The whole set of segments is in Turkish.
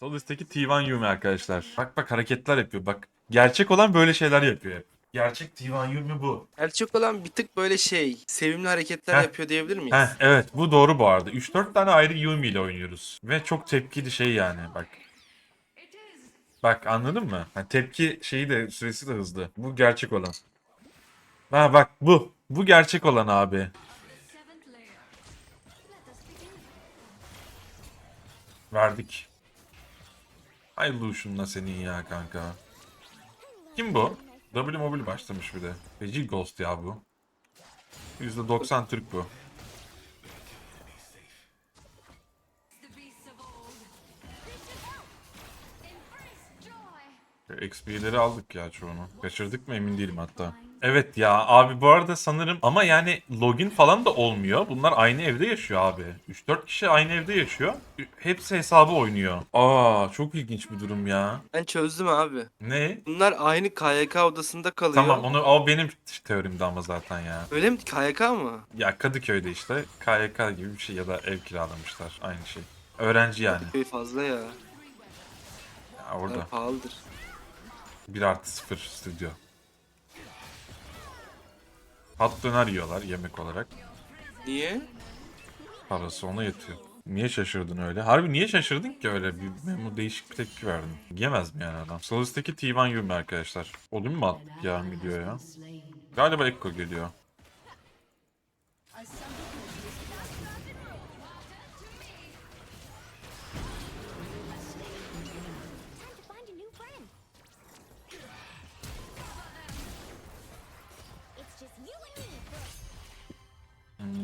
Sol üstteki T1 Yumi arkadaşlar. Bak bak hareketler yapıyor bak. Gerçek olan böyle şeyler yapıyor hep. Gerçek T1 Yumi bu. Gerçek olan bir tık böyle şey, sevimli hareketler Heh. yapıyor diyebilir miyiz? Heh, evet bu doğru bu arada. 3-4 tane ayrı Yumi ile oynuyoruz. Ve çok tepkili şey yani bak. Bak anladın mı? Ha, tepki şeyi de süresi de hızlı. Bu gerçek olan. Ha bak bu. Bu gerçek olan abi. Verdik. Ay Lucian'la senin ya kanka. Kim bu? W Mobile başlamış bir de. Feci Ghost ya bu. %90 Türk bu. XP'leri aldık ya çoğunu. Kaçırdık mı emin değilim hatta. Evet ya abi bu arada sanırım ama yani login falan da olmuyor. Bunlar aynı evde yaşıyor abi. 3-4 kişi aynı evde yaşıyor. Hepsi hesabı oynuyor. Aa çok ilginç bir durum ya. Ben çözdüm abi. Ne? Bunlar aynı KYK odasında kalıyor. Tamam onu o benim teorimdi ama zaten ya. Öyle mi? KYK mı? Ya Kadıköy'de işte KYK gibi bir şey ya da ev kiralamışlar aynı şey. Öğrenci yani. Köy fazla ya. ya orada. Orada. Pahalıdır. 1 artı 0 stüdyo. Hat döner yiyorlar yemek olarak. Niye? Parası ona yetiyor. Niye şaşırdın öyle? Harbi niye şaşırdın ki öyle? Bir memo değişik bir tepki verdin. Yemez mi yani adam? Sol üstteki T1 Yumi arkadaşlar. Olur mu attık ya videoya? Galiba Ekko geliyor.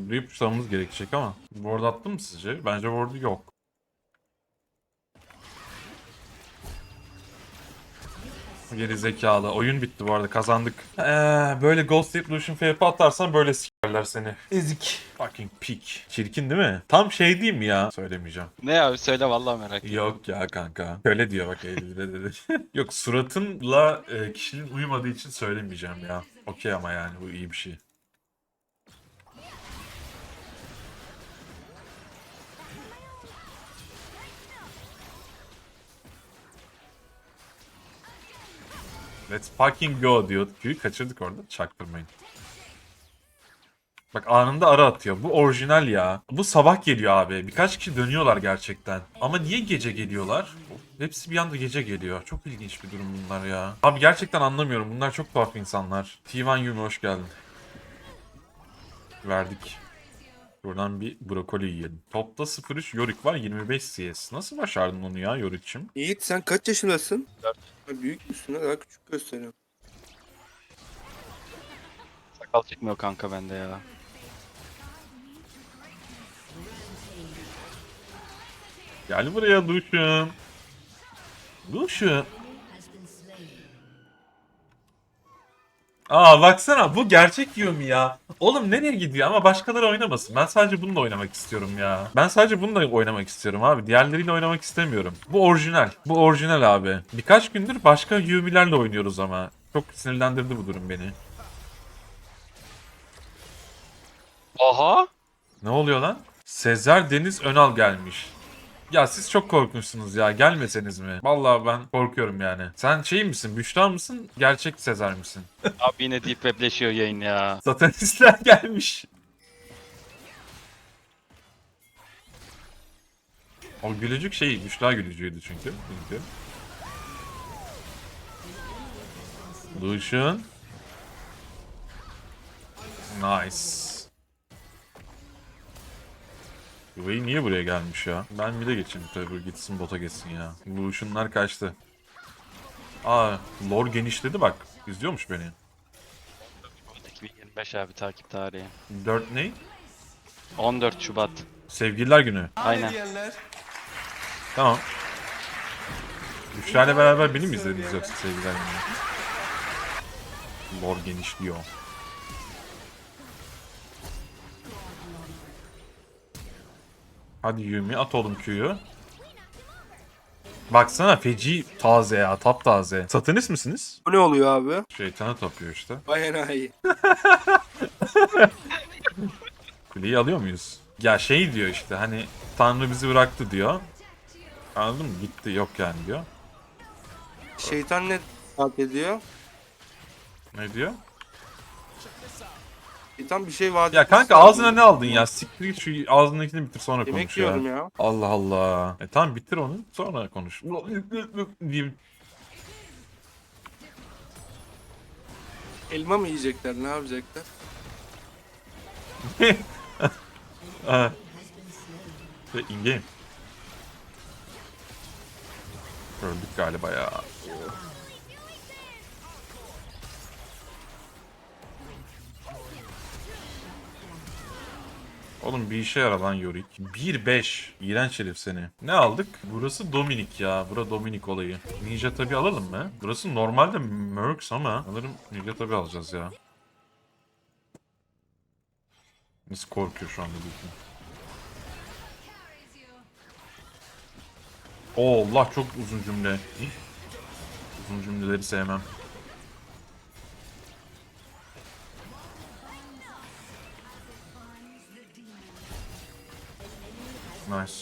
Burayı puşlamamız gerekecek ama. Ward attı mı sizce? Bence ward'u yok. Geri zekalı. Oyun bitti bu arada. Kazandık. Ee, böyle Ghost Evolution FP atarsan böyle sikerler seni. Ezik. Fucking peak. Çirkin değil mi? Tam şey mi ya? Söylemeyeceğim. Ne abi söyle vallahi merak ettim. Yok ya kanka. Öyle diyor bak Eylül'de dedi. Yok suratınla e, kişinin uyumadığı için söylemeyeceğim ya. Okey ama yani bu iyi bir şey. Let's fucking go diyor. Q'yu kaçırdık orada. Çaktırmayın. Bak anında ara atıyor. Bu orijinal ya. Bu sabah geliyor abi. Birkaç kişi dönüyorlar gerçekten. Ama niye gece geliyorlar? Hepsi bir anda gece geliyor. Çok ilginç bir durum bunlar ya. Abi gerçekten anlamıyorum. Bunlar çok tuhaf insanlar. T1 Yumi hoş geldin. Verdik. Buradan bir brokoli yiyelim. Topta 03 Yorick var 25 CS. Nasıl başardın onu ya Yorick'im? Yiğit sen kaç yaşındasın? Büyük müsün? ha? Daha küçük gösteriyorum. Sakal çıkmıyor kanka bende ya. Gel buraya Lucian. Lucian. Aa baksana bu gerçek Yumi ya. Oğlum nereye gidiyor ama başkaları oynamasın. Ben sadece bununla oynamak istiyorum ya. Ben sadece bununla oynamak istiyorum abi. Diğerleriyle oynamak istemiyorum. Bu orijinal. Bu orijinal abi. Birkaç gündür başka Yumi'lerle oynuyoruz ama. Çok sinirlendirdi bu durum beni. Aha! Ne oluyor lan? Sezer Deniz Önal gelmiş. Ya siz çok korkmuşsunuz ya. Gelmeseniz mi? Vallahi ben korkuyorum yani. Sen şey misin? Büşra mısın? Gerçek Sezer misin? Abi yine deep webleşiyor yayın ya. Satanistler gelmiş. O gülücük şey, Büşra gülücüğüydü çünkü. çünkü. Lucian. Nice. Yuvayı niye buraya gelmiş ya? Ben bir de geçeyim tabii bu gitsin bota geçsin ya. Lucian'lar kaçtı. Aa, lore genişledi bak. İzliyormuş beni. 2025 abi takip tarihi. 4 ne? 14 Şubat. Sevgililer günü. Aynen. Tamam. Büşra ile beraber beni mi izlediniz yoksa sevgiler günü? Lore genişliyor. Hadi Yumi at oğlum Q'yu. Baksana feci taze ya taptaze. Satanist misiniz? Bu ne oluyor abi? Şeytana tapıyor işte. Vay enayi. Kuleyi alıyor muyuz? Ya şey diyor işte hani Tanrı bizi bıraktı diyor. Anladın mı? Gitti yok yani diyor. Şeytan ne vaat ediyor? Ne diyor? Şeytan bir şey vaat Ya kanka ağzına ne aldın ya? Siktir git şu ağzındakini bitir sonra Yemek konuş ya. yiyorum ya. Allah Allah. E tamam bitir onu sonra konuş. diyeyim. Elma mı yiyecekler ne yapacaklar? Ha. Ve in game. Öldük galiba ya. Oğlum bir işe yarar lan Yorick. 1-5. İğrenç herif seni. Ne aldık? Burası Dominik ya. Bura Dominik olayı. Ninja tabi alalım mı? Burası normalde Mercs ama sanırım Ninja tabi alacağız ya. Nasıl korkuyor şu anda Luffy. Oo Allah çok uzun cümle. Uzun cümleleri sevmem. Nice.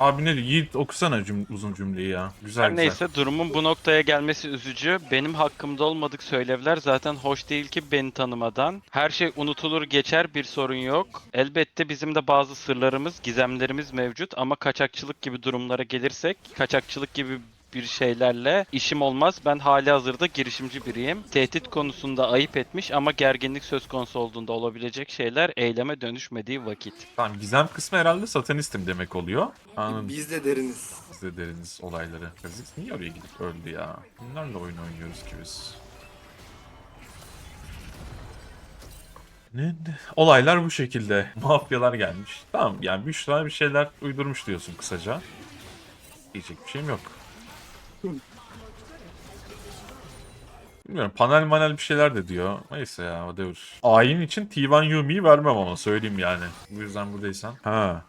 Abi ne diyor? Yiğit okusana cüm uzun cümleyi ya. Güzel Her güzel. neyse durumun bu noktaya gelmesi üzücü. Benim hakkımda olmadık söylevler zaten hoş değil ki beni tanımadan. Her şey unutulur geçer bir sorun yok. Elbette bizim de bazı sırlarımız, gizemlerimiz mevcut ama kaçakçılık gibi durumlara gelirsek, kaçakçılık gibi bir şeylerle işim olmaz. Ben hali hazırda girişimci biriyim. Tehdit konusunda ayıp etmiş ama gerginlik söz konusu olduğunda olabilecek şeyler eyleme dönüşmediği vakit. Tamam gizem kısmı herhalde satanistim demek oluyor. Anladım. Biz de deriniz. Biz de deriniz olayları. Kazix niye oraya gidip öldü ya? Bunlarla oyun oynuyoruz ki biz. Ne? Olaylar bu şekilde. Mafyalar gelmiş. Tamam yani Büşra bir şeyler uydurmuş diyorsun kısaca. Diyecek bir şeyim yok. Bilmiyorum panel manel bir şeyler de diyor. Neyse ya o devir. Ayin için T1 Yumi'yi vermem ama söyleyeyim yani. Bu yüzden buradaysan. Ha.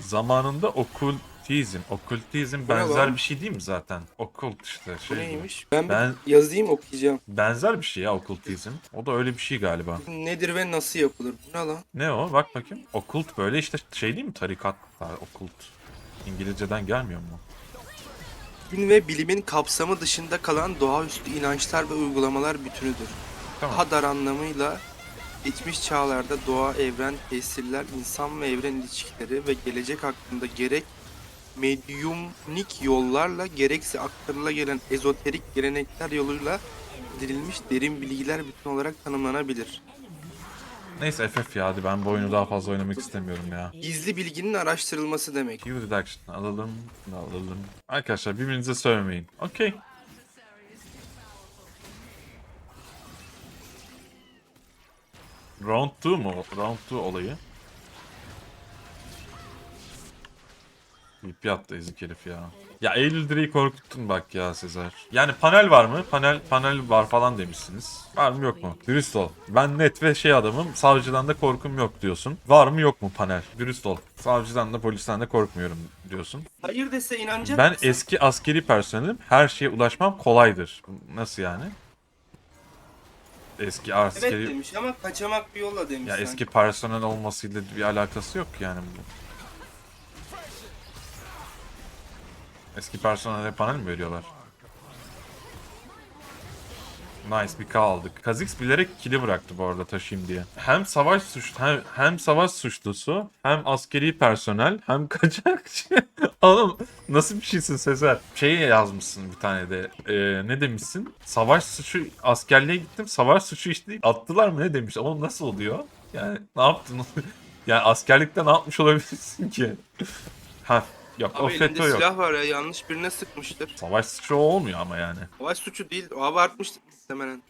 Zamanında okultizm. Okultizm benzer lan? bir şey değil mi zaten? Okult işte Bu şey. gibi. neymiş? Ben, Ben- yazayım okuyacağım. Benzer bir şey ya okultizm. O da öyle bir şey galiba. Nedir ve nasıl yapılır? Bu ne lan? Ne o? Bak bakayım. Okult böyle işte şey değil mi? Tarikat. Ha, Okult. İngilizceden gelmiyor mu? Din ve bilimin kapsamı dışında kalan doğaüstü inançlar ve uygulamalar bütünüdür. Tamam. Daha dar anlamıyla geçmiş çağlarda doğa, evren, tesirler, insan ve evren ilişkileri ve gelecek hakkında gerek medyumnik yollarla gerekse aktarıla gelen ezoterik gelenekler yoluyla edinilmiş derin bilgiler bütün olarak tanımlanabilir. Neyse FF ya hadi ben bu oyunu daha fazla oynamak istemiyorum ya. Gizli bilginin araştırılması demek. Q reduction alalım. alalım. Arkadaşlar birbirinize söylemeyin. Okey. Round 2 mu? Round 2 olayı. İp yattı ezik herif ya. Ya Eylül direği korkuttun bak ya Sezer. Yani panel var mı? Panel panel var falan demişsiniz. Var mı yok mu? Dürüst ol. Ben net ve şey adamım. Savcıdan da korkum yok diyorsun. Var mı yok mu panel? Dürüst ol. Savcıdan da polisten de korkmuyorum diyorsun. Hayır dese inanacak Ben mısın? eski askeri personelim. Her şeye ulaşmam kolaydır. Nasıl yani? Eski askeri... Evet demiş ama kaçamak bir yolla demiş. ya sanki. eski personel olmasıyla bir alakası yok yani bu. Eski personele panel mi veriyorlar? Nice bir K aldık. Kha'Zix bilerek kili bıraktı bu arada taşıyayım diye. Hem savaş suç hem, hem savaş suçlusu, hem askeri personel, hem kaçakçı. Oğlum nasıl bir şeysin Sezer? Şey yazmışsın bir tane de. Ee, ne demişsin? Savaş suçu askerliğe gittim. Savaş suçu işte attılar mı ne demiş? Oğlum nasıl oluyor? Yani ne yaptın? yani askerlikte ne yapmış olabilirsin ki? ha yok o Abi elinde FETÖ yok. silah var ya yanlış birine sıkmıştır. Savaş suçu o olmuyor ama yani. Savaş suçu değil o abartmıştır muhtemelen.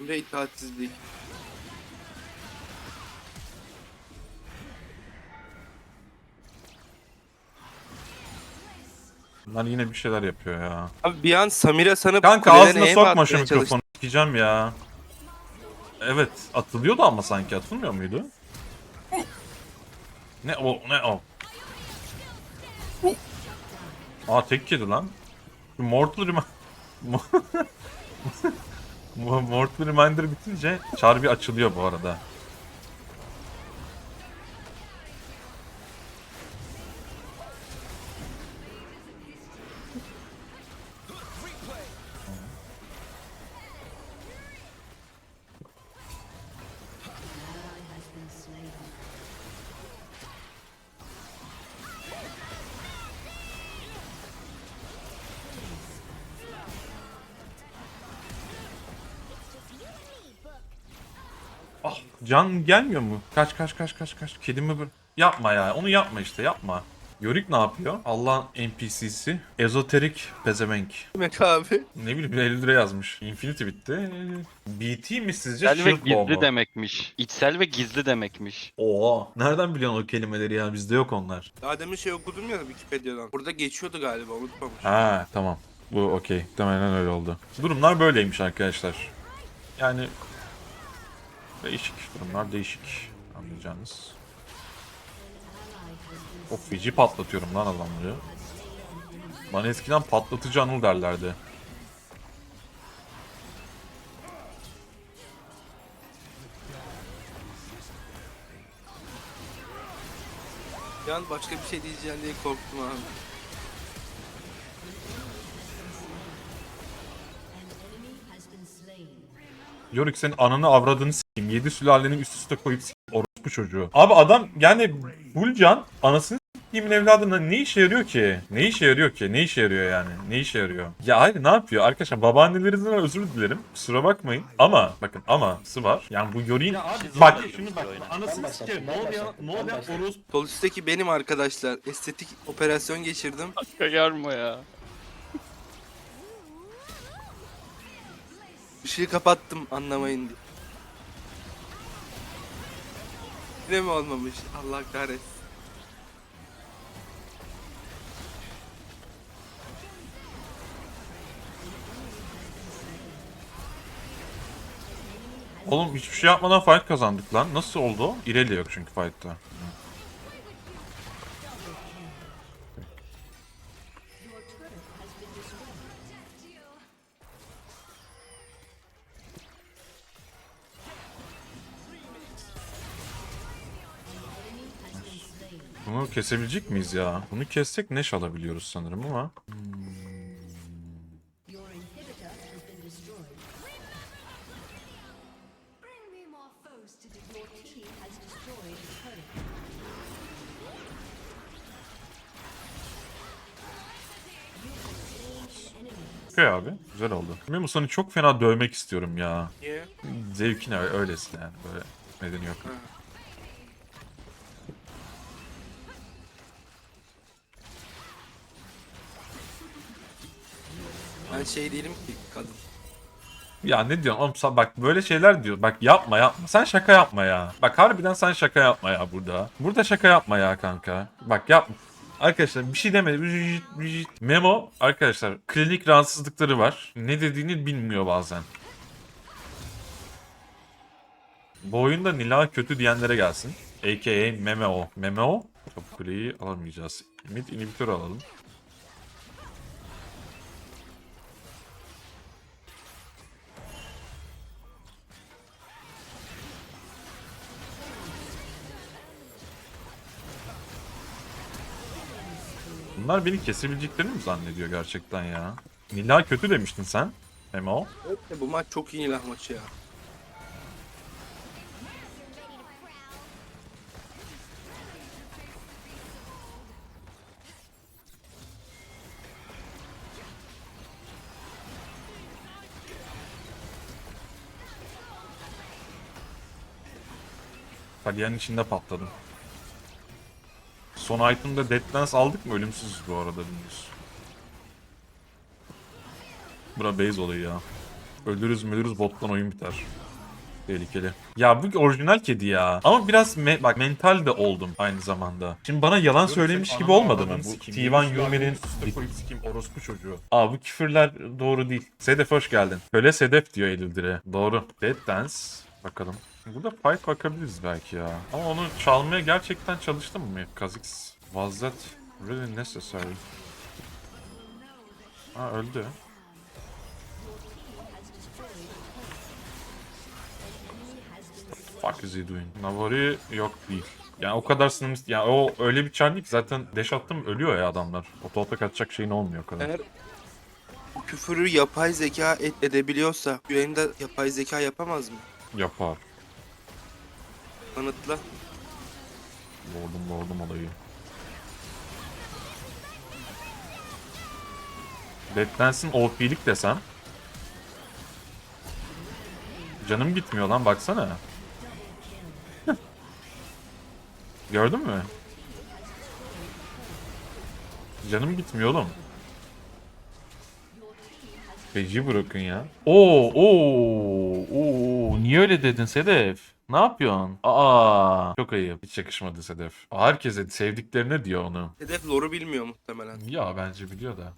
Ve itaatsizlik. Bunlar yine bir şeyler yapıyor ya. Abi bir an Samira sanıp Kanka kuleden ağzına aim sokma atmaya şu çalıştı. mikrofonu. Sikeceğim ya. Evet atılıyordu ama sanki atılmıyor muydu? Ne o ne o? Aa tek yedi lan. Mortal Reminder... Mortal Reminder bitince Char bir açılıyor bu arada. Can gelmiyor mu? Kaç kaç kaç kaç kaç. Kedimi bır... Yapma ya. Onu yapma işte yapma. Yorick ne yapıyor? Allah'ın NPC'si. Ezoterik pezevenk. Demek abi. Ne bileyim 50 lira yazmış. Infinity bitti. BT mi sizce? İçsel ve Shield gizli mu? demekmiş. İçsel ve gizli demekmiş. Oha. Nereden biliyorsun o kelimeleri ya? Bizde yok onlar. Daha demin şey okudum ya Wikipedia'dan. Burada geçiyordu galiba unutmamış. Ha tamam. Bu okey. Muhtemelen öyle oldu. Durumlar böyleymiş arkadaşlar. Yani değişik durumlar değişik anlayacağınız. Of feci patlatıyorum lan adamları. Bana eskiden patlatıcı anıl derlerdi. Bir an başka bir şey diyeceğim diye korktum abi. Yorick senin ananı avradını. 7 sülalenin üst üste koyup. Orospu çocuğu. Abi adam yani Bulcan anasını s**eyim evladına ne işe yarıyor ki? Ne işe yarıyor ki? Ne işe yarıyor yani? Ne işe yarıyor? Ya hayır ne yapıyor? Arkadaşlar babaannelerinizden özür dilerim. Kusura bakmayın. Ama bakın aması var. Yani bu Yorick'in... Bak şunu bak. Anasını s**eyim. Ne oluyor? Ne oluyor? Orospu Sol üstteki benim arkadaşlar. Estetik operasyon geçirdim. Kayar mı ya? Işığı kapattım anlamayın diye. Yine mi olmamış? Allah kahretsin. Oğlum hiçbir şey yapmadan fight kazandık lan. Nasıl oldu? Irelia yok çünkü fight'ta. Kesebilecek miyiz ya? Bunu kessek neş alabiliyoruz sanırım ama. Okey abi. Güzel oldu. Memo seni çok fena dövmek istiyorum ya. Niye? Zevkine öylesi yani. Böyle nedeni yok. Ben şey değilim ki kadın. Ya ne diyorsun oğlum sen bak böyle şeyler diyor. Bak yapma yapma. Sen şaka yapma ya. Bak harbiden sen şaka yapma ya burada. Burada şaka yapma ya kanka. Bak yapma. Arkadaşlar bir şey demedi. Memo arkadaşlar klinik rahatsızlıkları var. Ne dediğini bilmiyor bazen. Bu oyunda Nila kötü diyenlere gelsin. A.K.A. Memeo. Memeo. Top kuleyi alamayacağız. Mid inhibitör alalım. Bunlar beni kesebileceklerini mi zannediyor gerçekten ya? Nila kötü demiştin sen. Memo. Evet de bu maç çok iyi ilah maçı ya. Kaliyenin içinde patladım. Son item'da Dead Dance aldık mı? Ölümsüz bu arada dümdüz. Bura base olayı ya. Ölürüz mülürüz bottan oyun biter. Tehlikeli. Ya bu orijinal kedi ya. Ama biraz me- bak mental de oldum aynı zamanda. Şimdi bana yalan söylemiş gibi olmadı mı? Bu T1 Yumi'nin orospu çocuğu. Aa bu küfürler doğru değil. Sedef hoş geldin. Böyle Sedef diyor Elildir'e. Doğru. Dead Dance. Bakalım. Burada fight bakabiliriz belki ya. Ama onu çalmaya gerçekten çalıştım mı? Kha'Zix. Was that really necessary? Ha öldü. fuck is he doing? Navari yok değil. Yani o kadar sınırlı... Yani o öyle bir ki zaten deş attım ölüyor ya adamlar. Otoatak atacak şeyin olmuyor o kadar. Eğer bu küfürü yapay zeka et edebiliyorsa yayında yapay zeka yapamaz mı? Yapar. Kanıtla. Lordum lordum olayı. Dead Dance'in OP'lik desem. Canım gitmiyor lan baksana. Gördün mü? Canım gitmiyor oğlum. Feci bırakın ya. Oo, oo, oo. Niye öyle dedin Sedef? Ne yapıyorsun? Aa, çok ayıp. Hiç yakışmadı Sedef. Herkese sevdiklerine diyor onu. Hedef lore'u bilmiyor muhtemelen. Ya bence biliyor da.